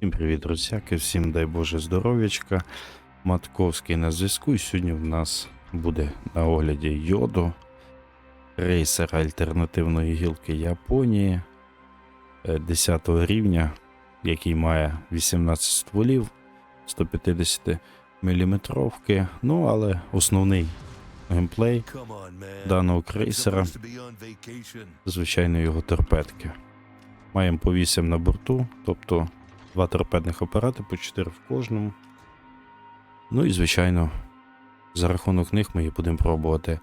Всім привіт, друзяки, всім дай Боже здоров'ячка. Матковський на зв'язку. І сьогодні в нас буде на огляді йоду, рейсер альтернативної гілки Японії е, 10 рівня, який має 18 стволів 150 мм. Ну, але основний геймплей даного крейсера, звичайно, його торпедки. Маємо по 8 на борту, тобто два торпедних апарати по 4 в кожному. Ну і, звичайно, за рахунок них ми і будемо пробувати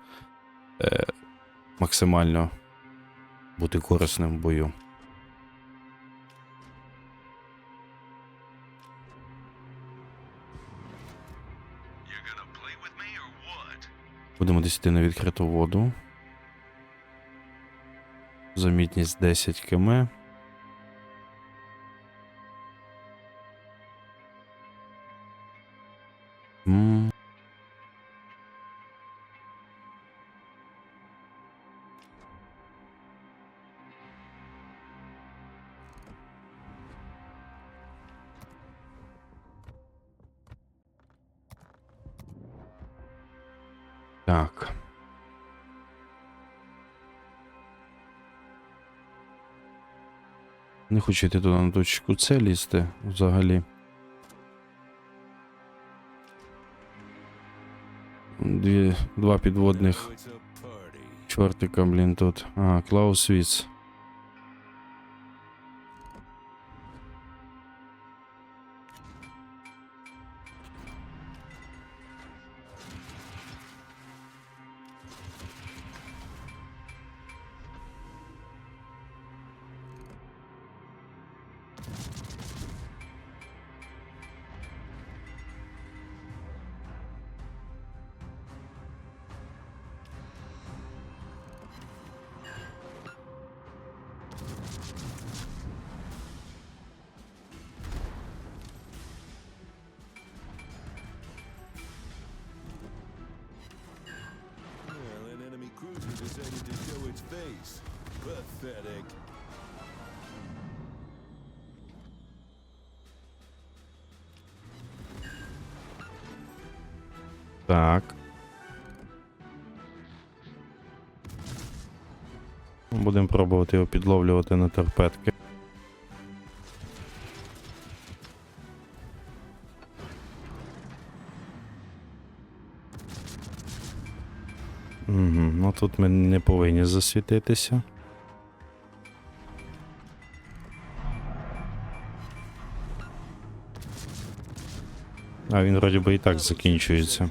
е, максимально бути корисним в бою. Будемо десь йти на відкриту воду. Замітність 10 км. Не хочу йти туди на точку С лізти взагалі. Дві, два підводних чортика, блін, тут. А, Клаусвіц. Well, Pathetic. Так. Будемо пробувати його підловлювати на торпедки. Угу, ну тут ми не повинні засвітитися. А він вроді би і так закінчується.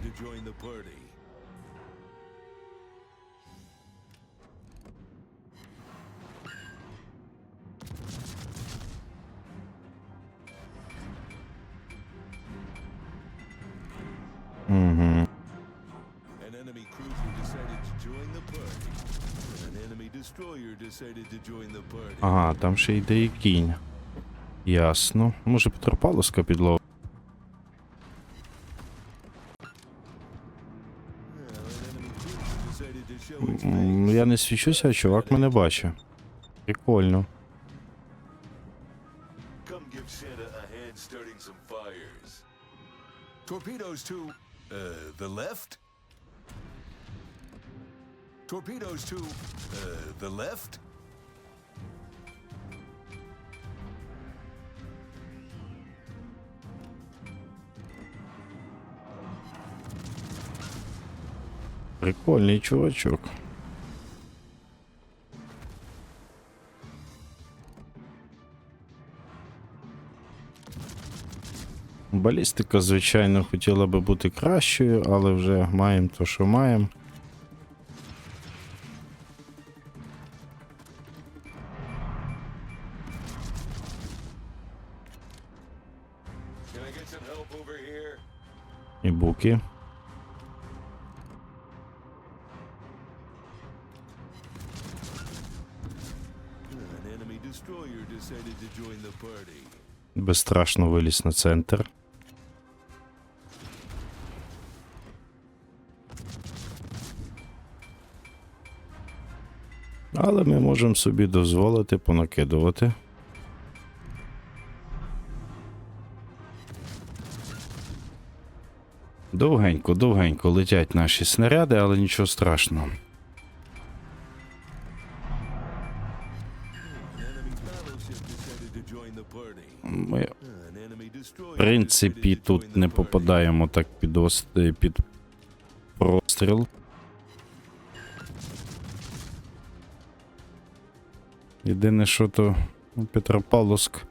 Угу. Ага, там ще йде і кінь. Ясно. Може Петропавловська підлога. М. Я не свічуся, а чувак мене бачить. Прикольно. Come give Santa a hand starting some fires. Torpedoes to uh, the left. Torpedoes to uh, the left. Прикольний чувачок. Балістика, звичайно, хотіла би бути кращою, але вже маємо то, що маємо. І буки. безстрашно виліз на центр. Але ми можемо собі дозволити понакидувати. Довгенько, довгенько летять наші снаряди, але нічого страшного. Принципі, тут не попадаємо так під, ос- е, під простріл. Єдине, що то ну, Петропавловськ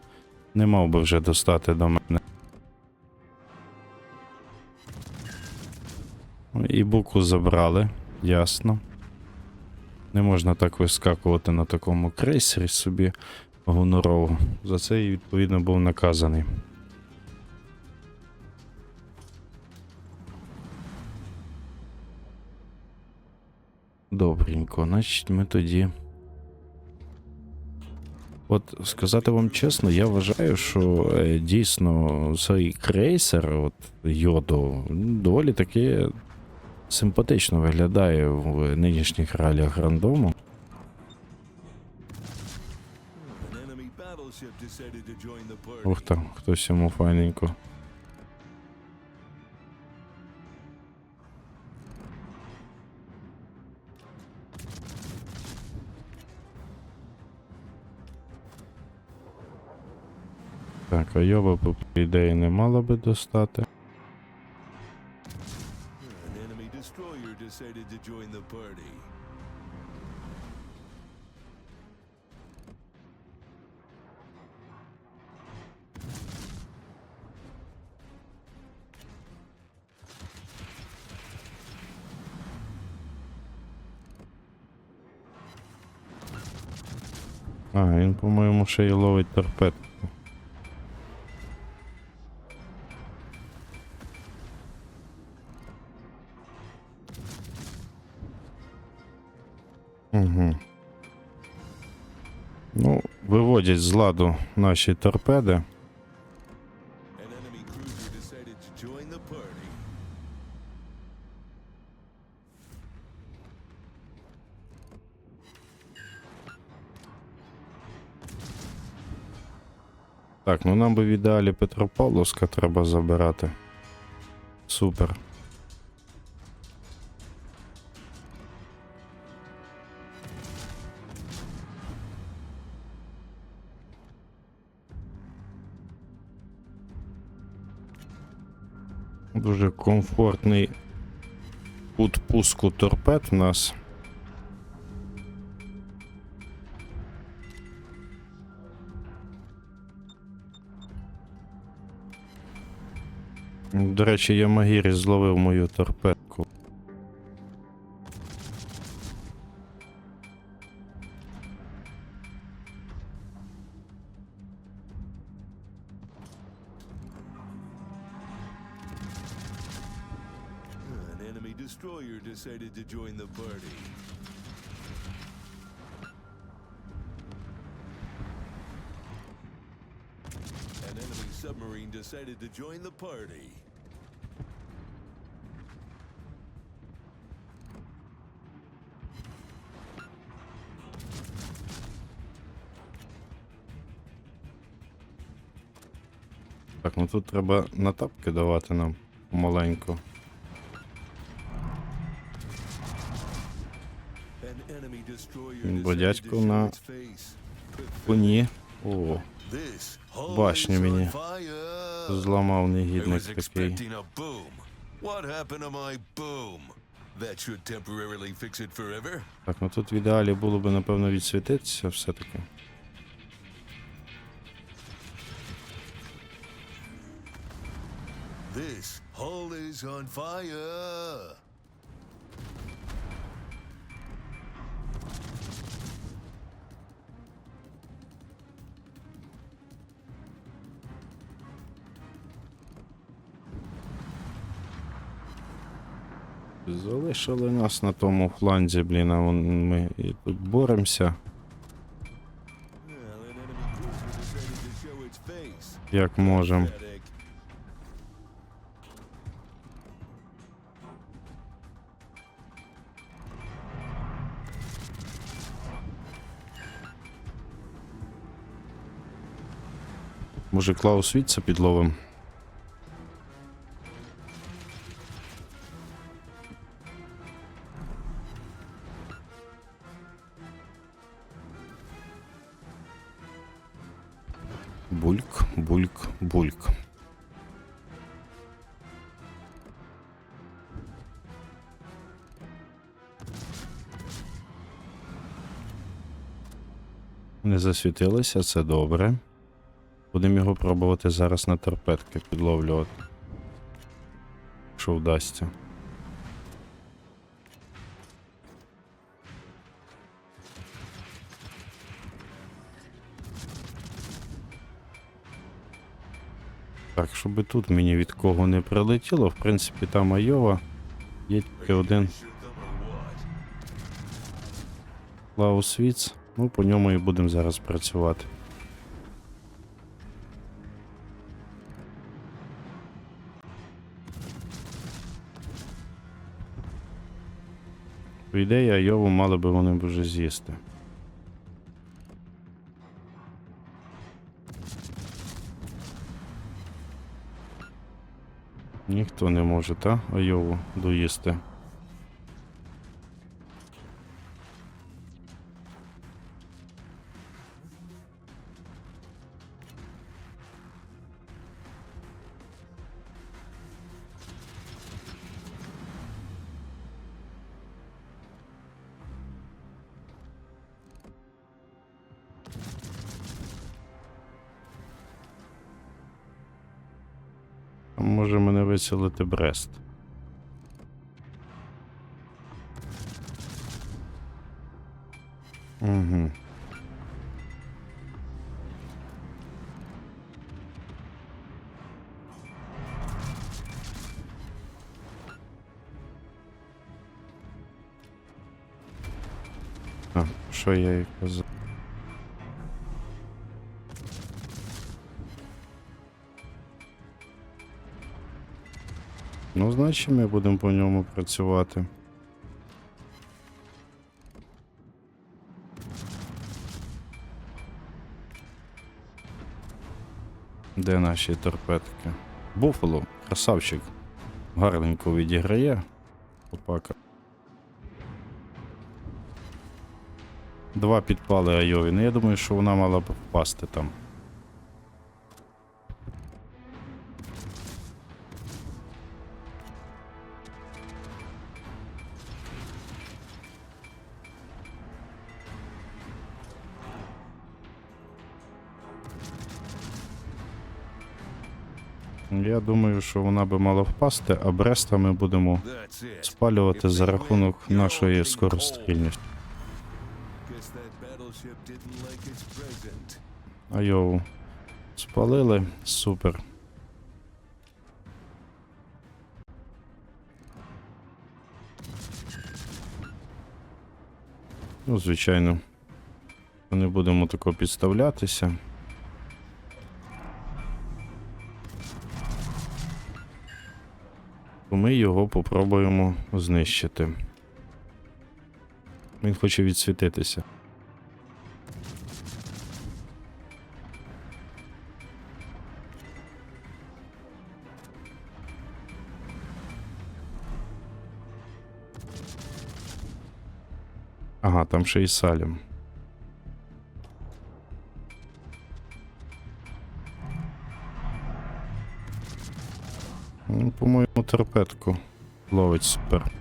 не мав би вже достати до мене. Ну, І буку забрали, ясно. Не можна так вискакувати на такому крейсері собі гонорово. За це і відповідно був наказаний. Добренько, значить ми тоді. От сказати вам чесно, я вважаю, що е, дійсно цей крейсер, от Йодо, доволі таки симпатично виглядає в нинішніх реаліях рандому. Ух там, хтось йому файненько. Так, а Йоба, по ідеї, не мала би достати. А, він, по-моєму, ще й ловить торпедку. Угу. Ну, виводять з ладу наші торпеди. Так, ну нам би в ідеалі Петропавловська треба забирати. Супер. Дуже комфортний кут пуску торпед у нас. До речі, я Магірі зловив мою торпедку. Join the party. An enemy submarine decided to join the party. Так, ну тут треба на тапки давати нам помаленьку. Бо дядько на. Коні. О, Башню мені зламав негідник такий. Так, ну тут в ідеалі було б, напевно, відсвітитися все-таки. This hull is on fire. Залишили нас на тому фланзі, блін, а ми і тут боремося, як можемо. Може, Клаус Вітца підловим. Засвітилися, це добре. Будемо його пробувати зараз на торпедки підловлювати. Якщо вдасться. Так, щоб тут мені від кого не прилетіло, в принципі, там Айова. Є тільки один what? Клаусвіц. Ну, по ньому і будемо зараз працювати. По ідеї, Айову мали би вони вже з'їсти. Ніхто не може, та? Айову доїсти. Виселити Брест. Угу. А, що я їй казав? Ну, ми будемо по ньому працювати. Де наші торпедки? Буфало, красавчик. Гарненько відіграє. Опака. Два підпали Айові. Я думаю, що вона мала б впасти там. Я думаю, що вона би мала впасти, а Бреста ми будемо спалювати за рахунок нашої скорострільності. Айову спалили. Супер. Ну, звичайно. Не будемо тако підставлятися. Ми його попробуємо знищити. Він хоче відсвітитися. Ага, там ще і Салім. Торпедку ловить супер.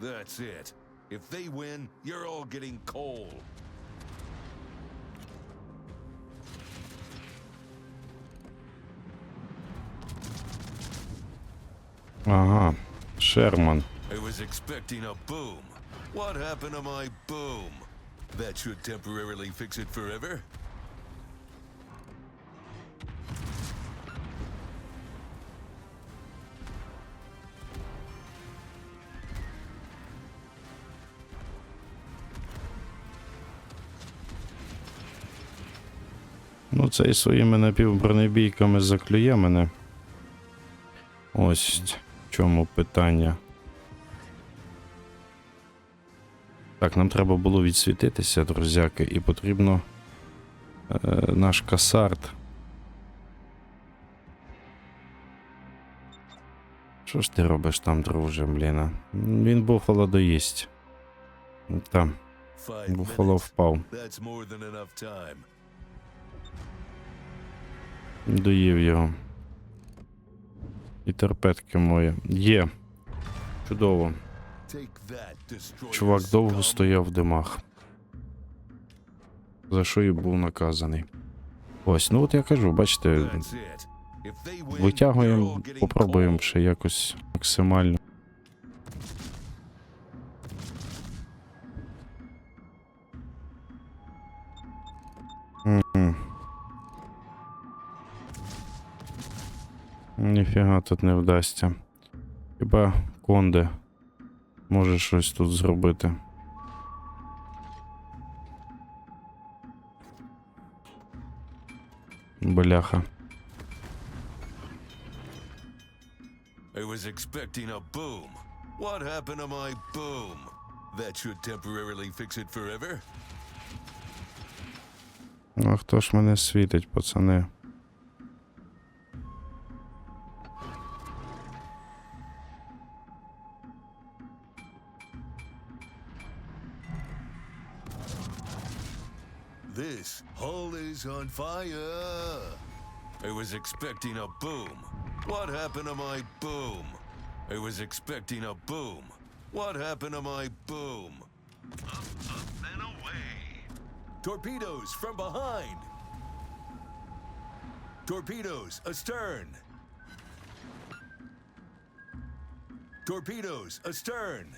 That's it. If they win, you're all getting coal. Ага, Шерман. Was expecting a boom. What happened to my boom? That should temporarily fix it forever. Ну, цей своїми напівбронебійками заклює мене. Ось в чому питання. Так, нам треба було відсвітитися, друзяки, і потрібно е, наш касарт. Що ж ти робиш там, друже, блін? а? Він буфало доїсть. Там, буфало впав. Доїв його. І торпедки мої. Є. Чудово. Чувак довго стояв в димах. За що і був наказаний. Ось, ну от я кажу, бачите, витягуємо, попробуємо ще якось максимально. Ніфіга тут не вдасться. Хіба Конде може щось тут зробити. Бляха. I was expecting a boom. What happened to my boom? That should temporarily fix it forever. Ну, а хто ж мене світить, пацани? This hull is on fire. I was expecting a boom. What happened to my boom? I was expecting a boom. What happened to my boom? Up, up, and away. Torpedoes from behind. Torpedoes astern. Torpedoes astern.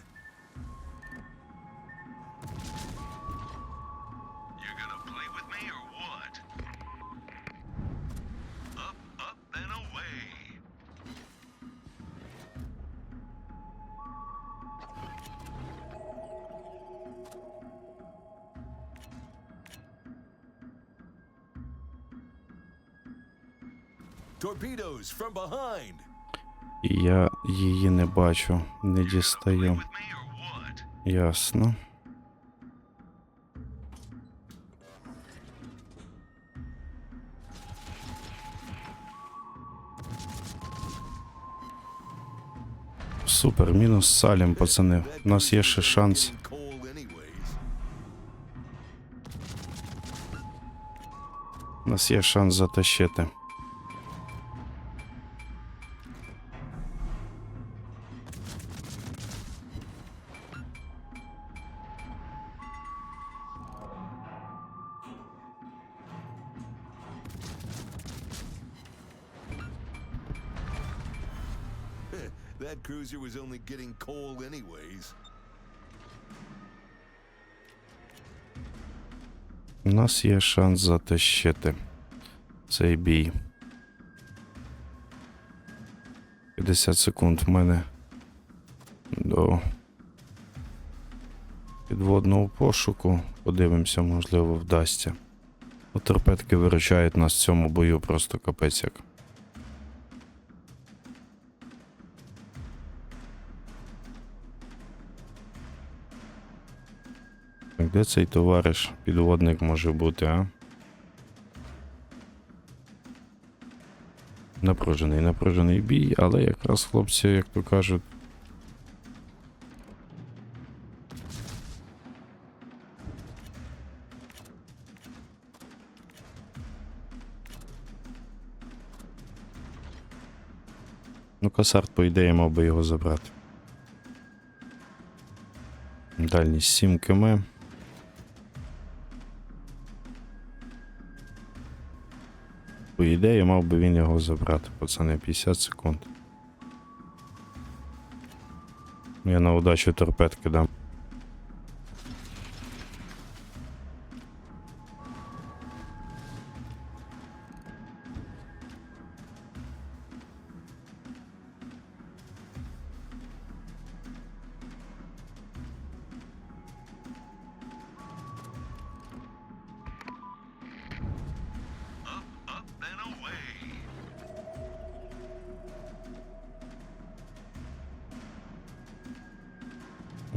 Я її не бачу, не дістаю. Ясно. Супер, мінус салім, пацани. У нас є ще шанс. У нас є шанс затащити. Getting coal anyways. У нас є шанс затащити цей бій. 50 секунд в мене до підводного пошуку. Подивимося, можливо, вдасться. Ну, торпедки виручають нас в цьому бою просто капець як. Де цей товариш, підводник може бути, а? Напружений, напружений бій, але якраз хлопці, як то кажуть. Ну, Касарт, по ідеї, мав би його забрати. Дальність 7 км. Ідеї, мав би він його забрати, пацани, 50 секунд. Я на удачу торпедки дам.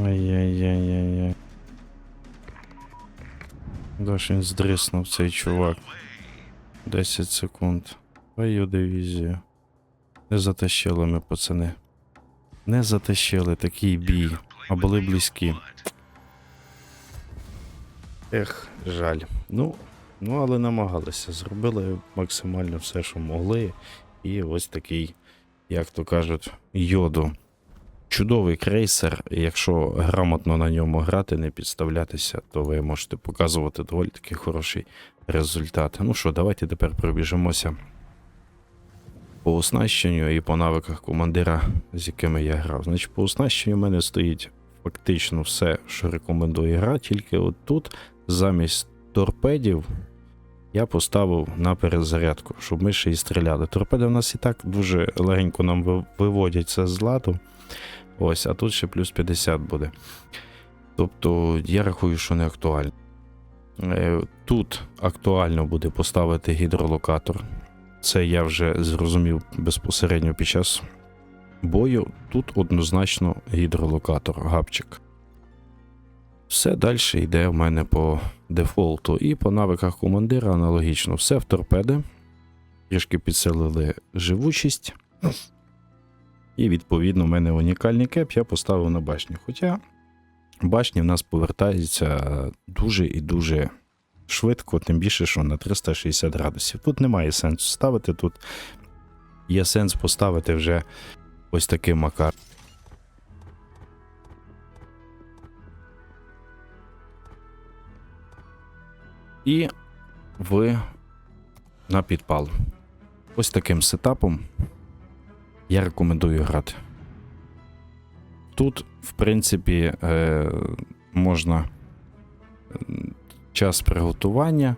Ай-яй-яй-яй-яй. Даш він здриснув цей чувак. 10 секунд. Твою дивізію. Не затащили ми, пацани. Не затащили такий бій, а були близькі. Ех, жаль. Ну, ну але намагалися. Зробили максимально все, що могли. І ось такий, як то кажуть, йоду. Чудовий крейсер. Якщо грамотно на ньому грати, не підставлятися, то ви можете показувати доволі таки хороший результат. Ну що, давайте тепер пробіжимося по оснащенню і по навиках командира, з якими я грав. Значить, по оснащенню в мене стоїть фактично все, що рекомендує гра, тільки от тут замість торпедів я поставив на перезарядку, щоб ми ще й стріляли. Торпеди в нас і так дуже легенько нам ви- виводять це з ладу. Ось, а тут ще плюс 50 буде. Тобто я рахую, що не актуально. Е, Тут актуально буде поставити гідролокатор. Це я вже зрозумів безпосередньо під час бою. Тут однозначно гідролокатор, габчик. Все далі йде в мене по дефолту. І по навиках командира аналогічно. Все в торпеди. Трішки підсилили живучість. І відповідно в мене унікальний кеп я поставив на башню. Хоча башні в нас повертаються дуже і дуже швидко, тим більше, що на 360 градусів. Тут немає сенсу ставити, тут є сенс поставити вже ось такий макар. І ви на підпал. Ось таким сетапом я рекомендую грати. Тут, в принципі, е, можна час приготування.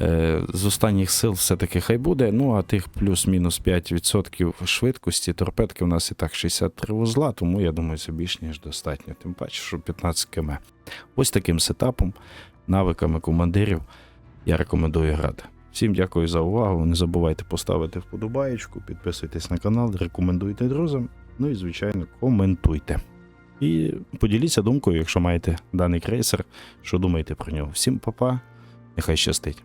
Е, з останніх сил все-таки хай буде. Ну, а тих плюс-мінус 5% швидкості торпедки у нас і так 63 вузла, тому я думаю, це більш ніж достатньо. Тим паче, що 15 км. Ось таким сетапом, навиками командирів я рекомендую грати. Всім дякую за увагу. Не забувайте поставити вподобаєчку, підписуйтесь на канал, рекомендуйте друзям. Ну і, звичайно, коментуйте. І поділіться думкою, якщо маєте даний крейсер, що думаєте про нього. Всім па-па, нехай щастить.